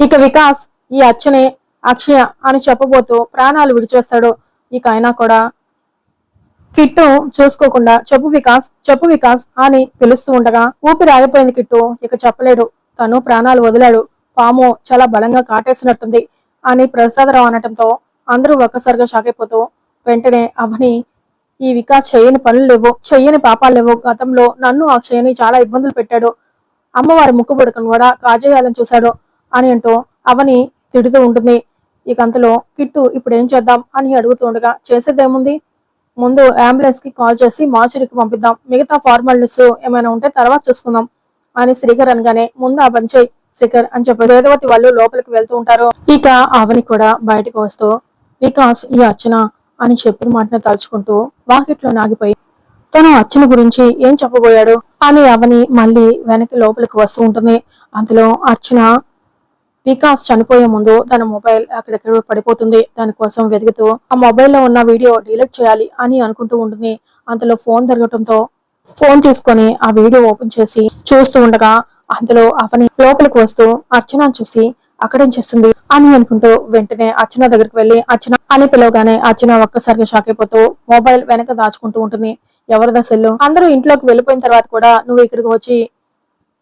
ఇక వికాస్ ఈ అచ్చనే అక్షయ అని చెప్పబోతూ ప్రాణాలు విడిచేస్తాడు. ఇక అయినా కూడా కిట్టు చూసుకోకుండా చెప్పు వికాస్ చెప్పు వికాస్ అని పిలుస్తూ ఉండగా ఊపిరి ఆగిపోయింది కిట్టు. ఇక చెప్పలేడు. తను ప్రాణాలు వదిలాడు. పాము చాలా బలంగా కాటేసినట్టుంది అని ప్రసాదరావు అనటంతో అందరూ ఒక్కసారిగా షాక్ అయిపోతూ వెంటనే అవని ఈ వికాస్ చెయ్యని పనులు లేవు. చెయ్యని పాపాలు లేవు. గతంలో నన్ను అక్షయని చాలా ఇబ్బందులు పెట్టాడు. అమ్మవారి ముక్కు పడుకుని కూడా కాజేయాలని చూశాడు. అని అంటూ అవని తిడుతూ ఉంటుంది. ఇక అంతలో కిట్టు ఇప్పుడు ఏం చేద్దాం అని అడుగుతూ ఉండగా చేసేదేముంది? ముందు అంబులెన్స్కి కాల్ చేసి మార్చురికి పంపిద్దాం. మిగతా ఫార్మాలిటీస్ ఏమైనా ఉంటే తర్వాత చూసుకుందాం అని శ్రీకర్ అనగానే ముందు ఆ పని చేయి శ్రీకర్ అని చెప్పి వేదవతి వాళ్ళు లోపలికి వెళ్తూ ఉంటారు. ఇక అవని కూడా బయటకు వస్తూ వికాస్ ఈ అర్చన అని చెప్పిన మాటను తలుచుకుంటూ వాకిట్లో నాగిపోయి తను అర్చన గురించి ఏం చెప్పబోయాడు? అని అవని మళ్ళీ వెనక్కి లోపలికి వస్తూ ఉంటుంది. అందులో అర్చన వికాస్ చనిపోయే ముందు తన మొబైల్ అక్కడెక్కడో పడిపోతుంది. దానికోసం వెతుకుతూ ఆ మొబైల్లో ఉన్న వీడియో డిలీట్ చేయాలి అని అనుకుంటూ ఉంటుంది. అంతలో ఫోన్ జరగటంతో ఫోన్ తీసుకొని ఆ వీడియో ఓపెన్ చేసి చూస్తూ ఉండగా అందులో అవని లోపలికి వస్తూ అర్చన చూసి అక్కడేం చేస్తుంది అని అనుకుంటూ వెంటనే అర్చన దగ్గరికి వెళ్ళి అర్చన అని పిలవగానే అర్చన ఒక్కసారిగా షాక్ అయిపోతూ మొబైల్ వెనక దాచుకుంటూ ఉంటుంది. ఎవరిదా సెల్లు అందరూ ఇంట్లోకి వెళ్ళిపోయిన తర్వాత కూడా నువ్వు ఇక్కడికి వచ్చి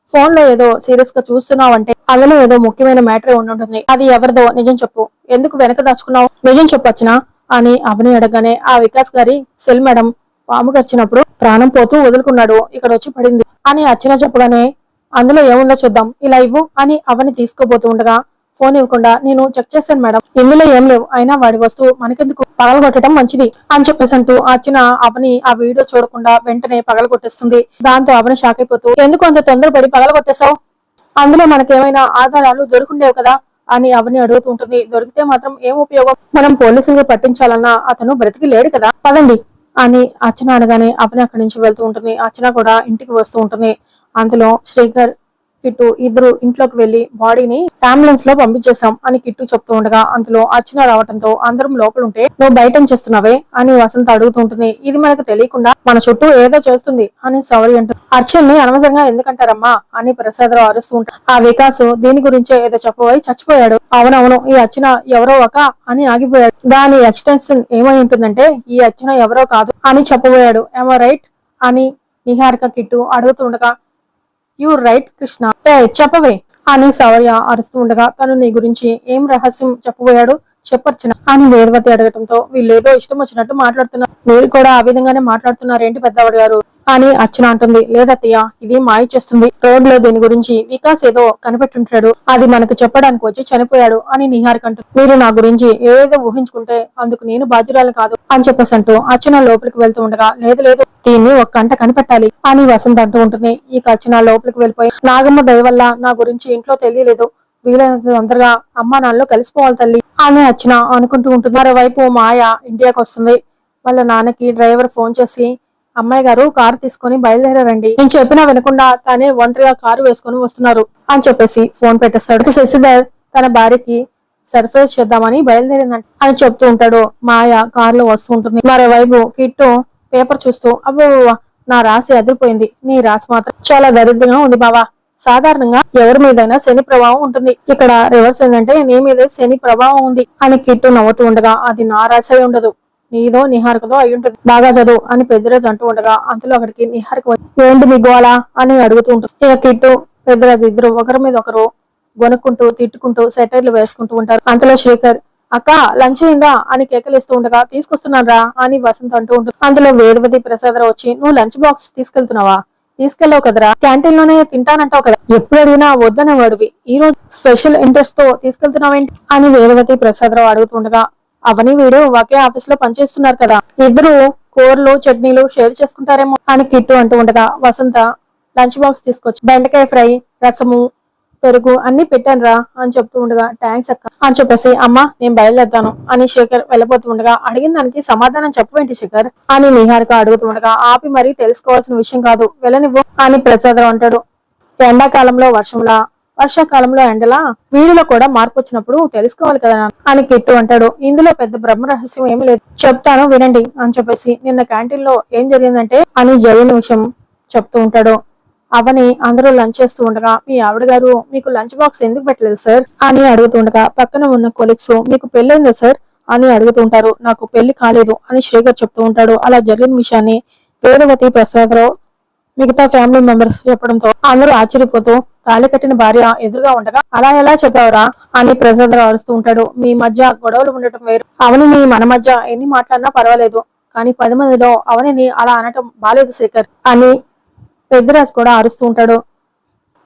ఫోన్లో ఏదో సీరియస్గా చూస్తున్నావు అంటే అందులో ఏదో ముఖ్యమైన మ్యాటర్ ఉంటుంది అది ఎవరిదో నిజం చెప్పు. ఎందుకు వెనక దాచుకున్నావు? నిజం చెప్పొచ్చునా? అని అవని అడగానే ఆ వికాస్ గారి సెల్ మేడం పాము గర్చినప్పుడు ప్రాణం పోతూ వదులుకున్నాడు. ఇక్కడ వచ్చి పడింది. అని అర్చన చెప్పగానే అందులో ఏముందో చూద్దాం. ఇలా ఇవ్వు అని అవని తీసుకోబోతూ ఉండగా ఫోన్ ఇవ్వకుండా నేను చెక్ చేశాను మేడం. ఇందులో ఏం లేవు. అయినా వాడి వస్తువు మనకెందుకు? పగలగొట్టడం మంచిది అని చెప్పేసి అంటూ అచ్చిన అవని ఆ వీడియో చూడకుండా వెంటనే పగలగొట్టేస్తుంది. దాంతో అవని షాక్ అయిపోతూ ఎందుకు అంత తొందరపడి పగలగొట్టేశావు? అందులో మనకేమైనా ఆధారాలు దొరుకుండేవు కదా? అని అవని అడుగుతూ ఉంటుంది. దొరికితే మాత్రం ఏం ఉపయోగం? మనం పోలీసులకు పట్టించాలన్నా అతను బ్రతికి లేడు కదా. పదండి. అని అర్చన అనగానే అవని అక్కడి నుంచి వెళ్తూ ఉంటుంది. అర్చన కూడా ఇంటికి వస్తూ ఉంటుంది. అందులో శ్రీకర్ కిట్టు ఇద్దరు ఇంట్లోకి వెళ్ళి బాడీని అంబులెన్స్లో పంపించేశాం అని కిట్టు చెప్తూ ఉండగా అందులో అర్చన రావడంతో అందరం లోపల ఉంటే నువ్వు బయట చేస్తున్నావే? అని వసంత అడుగుతూ ఉంటుంది. ఇది మనకు తెలియకుండా మన చుట్టూ ఏదో చేస్తుంది అని సౌరి అర్చన్ అర్చన్ని అనవసరంగా ఎందుకంటారమ్మా? అని ప్రసాదరావు అరుస్తూ ఉంటాడు. ఆ వికాస్ దీని గురించే ఏదో చెప్పబోయి చచ్చిపోయాడు. అవునవును ఈ అర్చన ఎవరో ఒక అని ఆగిపోయాడు. దాని ఎక్స్టెన్షన్ ఏమై ఉంటుందంటే ఈ అర్చన ఎవరో కాదు అని చెప్పబోయాడు. ఏమో రైట్ అని నిహారిక కిట్టు అడుగుతుండగా యు రైట్ కృష్ణ. ఏ చెప్పవే. అని సౌర్య అరుస్తూ ఉండగా తను నీ గురించి ఏం రహస్యం చెప్పబోయాడు చెప్పర్చిన అని వేదవతి అడగటంతో వీళ్ళేదో ఇష్టం వచ్చినట్టు మాట్లాడుతున్నారు. మీరు కూడా ఆ విధంగానే మాట్లాడుతున్నారేంటి పెద్దవాడు గారు? అని అర్చన అంటుంది. లేదత్తయ్య ఇది మాయ చేస్తుంది. రోడ్లో దీని గురించి వికాస్ ఏదో కనిపెట్టుంటాడు. అది మనకు చెప్పడానికి వచ్చి చనిపోయాడు అని నిహారిక అంటుంది. మీరు నా గురించి ఏదో ఊహించుకుంటే అందుకు నేను బాధ్యురాలు కాదు అని చెప్పేసి అంటూ అర్చన లోపలికి వెళ్తూ ఉండగా లేదు లేదు దీన్ని ఒక గంట కనిపెట్టాలి అని వసంత్ అంటూ ఉంటుంది. ఈ అర్చన లోపలికి వెళ్ళిపోయి నాగమ్మ దయ వల్ల నా గురించి ఇంట్లో తెలియలేదు. వీలైనంత తొందరగా అమ్మా నాన్నలో కలిసిపోవాలి తల్లి అని అర్చన అనుకుంటూ ఉంటుంది. మరోవైపు మాయ ఇండియాకి వస్తుంది. వాళ్ళ నాన్నకి డ్రైవర్ ఫోన్ చేసి అమ్మాయి గారు కారు తీసుకొని బయలుదేరారండి. నేను చెప్పినా వినకుండా తనే ఒంటరిగా కారు వేసుకొని వస్తున్నారు అని చెప్పేసి ఫోన్ పెట్టేస్తాడు. శశిధర్ తన భార్యకి సర్ప్రైజ్ చేద్దామని బయలుదేరిందంట. అని చెప్తూ ఉంటాడు. మాయ కారులో వస్తూ ఉంటుంది. మరోవైపు కిట్టు పేపర్ చూస్తూ అబ్బో నా రాశి అదిరిపోయింది నీ రాశి మాత్రం చాలా దరిద్రంగా ఉంది బావా. సాధారణంగా ఎవరి మీదైనా శని ప్రభావం ఉంటుంది. ఇక్కడ రివర్స్ ఏంటంటే నీ మీద శని ప్రభావం ఉంది అని కిట్టు నవ్వుతూ ఉండగా అది నా రాశి ఉండదు. నీదో నిహారికదో అయి ఉంటుంది బాగా చదువు అని పెద్దరాజు అంటూ ఉండగా అంతలో అక్కడికి నిహారిక వచ్చి, ఏంటి మీ గోళ అని అడుగుతూ ఉంటుంది. ఇక కిట్టు పెద్దరాజు ఇద్దరు ఒకరి మీద ఒకరు గొనుక్కుంటూ తిట్టుకుంటూ సెటైర్లు వేసుకుంటూ ఉంటారు. అంతలో శేఖర్ అక్క లంచ్ అయిందా? అని కేకలిస్తూ ఉండగా తీసుకొస్తున్నారా అని వసంత్ అంటూ ఉంటుంది. అందులో వేదవతి ప్రసాదరావు వచ్చి నువ్వు లంచ్ బాక్స్ తీసుకెళ్తున్నావా? తీసుకెళ్ళావు కదరా. క్యాంటీన్లోనే తింటానంటావు కదా. ఎప్పుడు అడిగినా వద్దనే వాడివి ఈ రోజు స్పెషల్ ఇంట్రెస్ట్తో తీసుకెళ్తున్నావేంటి? అని వేదవతి ప్రసాదరావు అడుగుతుండగా అవని వీడు ఒకే ఆఫీస్లో పనిచేస్తున్నారు కదా. ఇద్దరు కూరలు చట్నీలు షేర్ చేసుకుంటారేమో అని కిట్టు అంటూ ఉండగా వసంత లంచ్ బాక్స్ తీసుకొచ్చి బెండకాయ ఫ్రై రసము పెరుగు అన్ని పెట్టాను రా అని చెప్తూ ఉండగా థ్యాంక్స్ అక్క అని చెప్పేసి అమ్మ నేను బయలుదేరుతాను అని శేఖర్ వెళ్ళబోతూ ఉండగా అడిగిన దానికి సమాధానం చెప్పవేంటి శేఖర్ అని నిహారిక అడుగుతూ ఉండగా ఆపి మరీ తెలుసుకోవాల్సిన విషయం కాదు వెళ్ళనివ్వు అని ప్రసాదం అంటాడు. ఎండాకాలంలో వర్షంలా వర్షాకాలంలో ఎండలా వీడిలో కూడా మార్పు వచ్చినప్పుడు తెలుసుకోవాలి కదా అని కిట్టు అంటాడు. ఇందులో పెద్ద బ్రహ్మ రహస్యం ఏమీ లేదు. చెప్తాను వినండి అని చెప్పేసి నిన్న క్యాంటీన్లో ఏం జరిగిందంటే అని జరిగిన విషయం చెప్తూ ఉంటాడు. అవని అందరూ లంచ్ చేస్తూ ఉండగా మీ ఆవిడ గారు మీకు లంచ్ బాక్స్ ఎందుకు పెట్టలేదు సార్? అని అడుగుతుండగా పక్కన ఉన్న కొలిక్స్ మీకు పెళ్ళైందా సార్? అని అడుగుతుంటారు నాకు పెళ్ళి కాలేదు అని శ్రీగర్ చెప్తూ ఉంటాడు. అలా జరిగిన విషయాన్ని వేదవతి ప్రసాదరావు మిగతా ఫ్యామిలీ మెంబర్స్ చెప్పడంతో అందరూ ఆశ్చర్యపోతూ తాళి కట్టిన భార్య ఎదురుగా ఉండగా అలా ఎలా చెప్పావురా? అని ప్రసాదరావు అరుస్తూ ఉంటాడు. మీ మధ్య గొడవలు ఉండటం వేరు. అవనిని మన మధ్య ఎన్ని మాట్లాడినా పర్వాలేదు. కానీ పది మందిలో అవనిని అలా అనటం బాలేదు శ్రీకర్ అని పెద్దరాజు కూడా అరుస్తూ ఉంటాడు.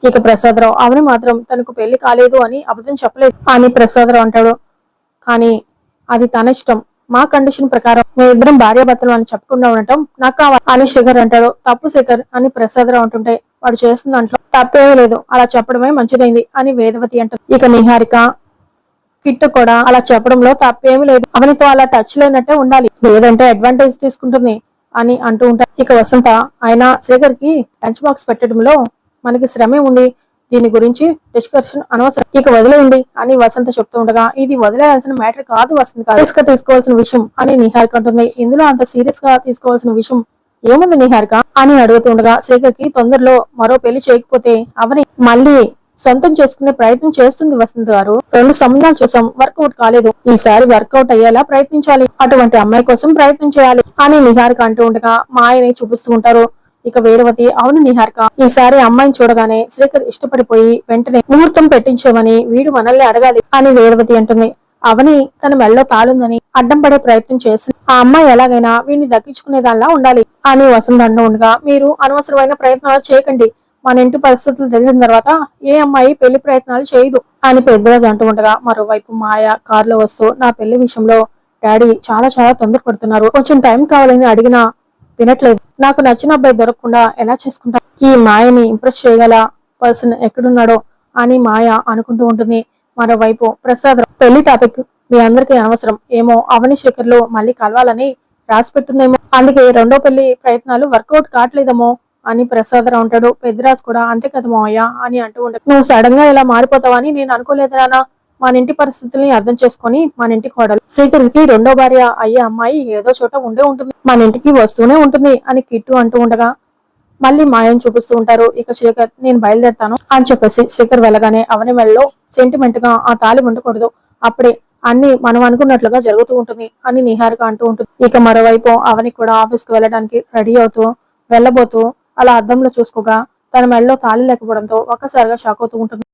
ఇక ప్రసాదరావు అవని మాత్రం తనకు పెళ్ళి కాలేదు అని అబద్ధం చెప్పలేదు అని ప్రసాదరావు అంటాడు. కానీ అది తన ఇష్టం. మా కండిషన్ ప్రకారం మేమిద్దరం భార్యాభర్తలు అని చెప్పకుండా ఉండటం నాకు కావాలి అని శేఖర్ అంటాడు తప్పు శేఖర్ అని ప్రసాదరావు అంటుంటే వాడు చేస్తున్న దాంట్లో తప్పేమీ లేదు అలా చెప్పడమే మంచిదైంది అని వేదవతి అంటుంది. ఇక నిహారిక కిట్ కూడా అలా చెప్పడంలో తప్పేమీ లేదు అవనితో అలా టచ్ లేనట్టే ఉండాలి లేదంటే అడ్వాంటేజ్ తీసుకుంటుంది అని అంటూ ఉంటారు. ఇక వసంత ఆయన శేఖర్కి లంచ్ బాక్స్ పెట్టడంలో మనకి శ్రమే ఉంది దీని గురించి డిస్కషన్ అనవసరం. ఇక వదిలేయండి అని వసంత చెప్తూ ఉండగా ఇది వదిలేయాల్సిన మ్యాటర్ కాదు వసంత కాదు సీరియస్గా తీసుకోవాల్సిన విషయం అని నిహారిక అంటుంది. ఇందులో అంత సీరియస్గా తీసుకోవాల్సిన విషయం ఏముంది నిహారిక అని అడుగుతుండగా శేఖర్కి తొందరలో మరో పెళ్ళి చేయకపోతే అవని మళ్ళీ సొంతం చేసుకునే ప్రయత్నం చేస్తుంది వసంత్ గారు. రెండు సంబంధాలు చూసాం వర్కౌట్ కాలేదు. ఈసారి వర్కౌట్ అయ్యేలా ప్రయత్నించాలి. అటువంటి అమ్మాయి కోసం ప్రయత్నం చేయాలి అని నిహారిక అంటూ ఉండగా మా ఆయన చూపిస్తూ ఉంటారు. ఇక వేరవతి అవును నిహారిక ఈసారి అమ్మాయిని చూడగానే శ్రీకర్ ఇష్టపడిపోయి వెంటనే ముహూర్తం పెట్టించమని వీడు మనల్ని అడగాలి అని వేరవతి అంటుంది. అవని తన మెళ్ళలో తాలుందని అడ్డం పడే ప్రయత్నం చేసి ఆ అమ్మాయి ఎలాగైనా వీడిని దక్కించుకునే దానిలా ఉండాలి అని వసంత అంటూ ఉండగా మీరు అనవసరమైన ప్రయత్నాలు చేయకండి. మన ఇంటి పరిస్థితులు తెలిసిన తర్వాత ఏ అమ్మాయి పెళ్ళి ప్రయత్నాలు చేయదు అని పెద్దరాజు అంటూ ఉండగా మరోవైపు మాయ కారులో వస్తూ నా పెళ్ళి విషయంలో డాడీ చాలా చాలా తొందరపడుతున్నారు. కొంచెం టైం కావాలని అడిగినా తినట్లేదు. నాకు నచ్చిన అబ్బాయి దొరకకుండా ఎలా చేసుకుంటా? ఈ మాయని ఇంప్రెస్ చేయగల పర్సన్ ఎక్కడున్నాడో అని మాయ అనుకుంటూ ఉంటుంది. మరోవైపు ప్రసాద్ పెళ్ళి టాపిక్ మీ అందరికీ అనవసరం ఏమో అవని శేఖర్లు మళ్ళీ కలవాలని రాసి పెట్టుందేమో అందుకే రెండో పెళ్ళి ప్రయత్నాలు వర్కౌట్ కావట్లేదేమో అని ప్రసాదరావు ఉంటాడు పెద్దరాజు కూడా అంతే కదా మావయ్య అని అంటూ ఉంటాడు. నువ్వు సడన్గా ఇలా మారిపోతావని నేను అనుకోలేదు రానా మన ఇంటి పరిస్థితుల్ని అర్థం చేసుకొని మన ఇంటి కోడలు శ్రీకర్కి రెండో భార్య అయ్యే అమ్మాయి ఏదో చోట ఉండే ఉంటుంది. మన ఇంటికి వస్తూనే ఉంటుంది అని కిట్టు అంటూ ఉండగా మళ్ళీ మాయం చూపిస్తూ ఉంటారు. ఇక శ్రీకర్ నేను బయలుదేరుతాను అని చెప్పేసి శ్రీకర్ వెళ్ళగానే అవని మెళ్ళలో సెంటిమెంట్గా ఆ తాళి ఉండకూడదు. అప్పుడే అన్ని మనం అనుకున్నట్లుగా జరుగుతూ ఉంటుంది అని నిహారిక అంటూ ఉంటుంది. ఇక మరోవైపు అవని కూడా ఆఫీస్కి వెళ్ళడానికి రెడీ అవుతూ వెళ్ళబోతూ అలా అద్దంలో చూసుకోగా తన మెళ్ళలో తాళి లేకపోవడంతో ఒక్కసారిగా షాక్ అవుతూ ఉంటుంది.